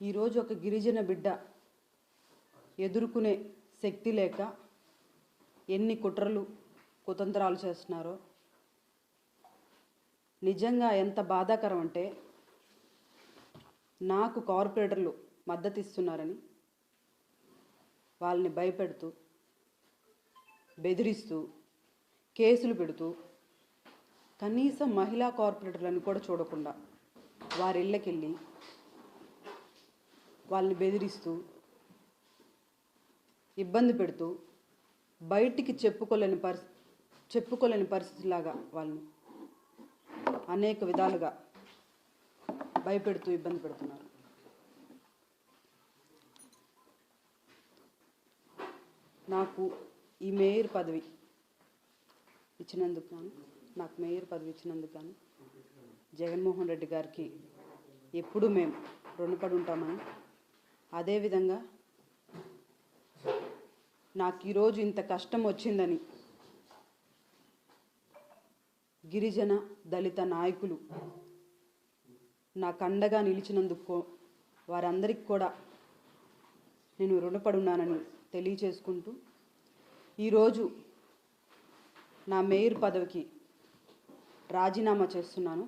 ఈరోజు ఒక గిరిజన బిడ్డ ఎదుర్కొనే శక్తి లేక ఎన్ని కుట్రలు కుతంత్రాలు చేస్తున్నారో నిజంగా ఎంత బాధాకరం అంటే నాకు కార్పొరేటర్లు మద్దతు ఇస్తున్నారని వాళ్ళని భయపెడుతూ బెదిరిస్తూ కేసులు పెడుతూ కనీసం మహిళా కార్పొరేటర్లను కూడా చూడకుండా వారి ఇళ్ళకెళ్ళి వాళ్ళని బెదిరిస్తూ ఇబ్బంది పెడుతూ బయటికి చెప్పుకోలేని పరిస్థి చెప్పుకోలేని పరిస్థితిలాగా వాళ్ళని అనేక విధాలుగా భయపెడుతూ ఇబ్బంది పెడుతున్నారు. నాకు ఈ మేయర్ పదవి ఇచ్చినందుకు గాను నాకు మేయర్ పదవి ఇచ్చినందుకు గాను జగన్మోహన్ రెడ్డి గారికి ఎప్పుడూ మేము రుణపడి ఉంటామని అదేవిధంగా నాకు ఈరోజు ఇంత కష్టం వచ్చిందని గిరిజన దళిత నాయకులు నాకు అండగా నిలిచినందుకు వారందరికీ కూడా నేను రుణపడి ఉన్నానని తెలియచేసుకుంటూ ఈరోజు నా మేయర్ పదవికి రాజీనామా చేస్తున్నాను.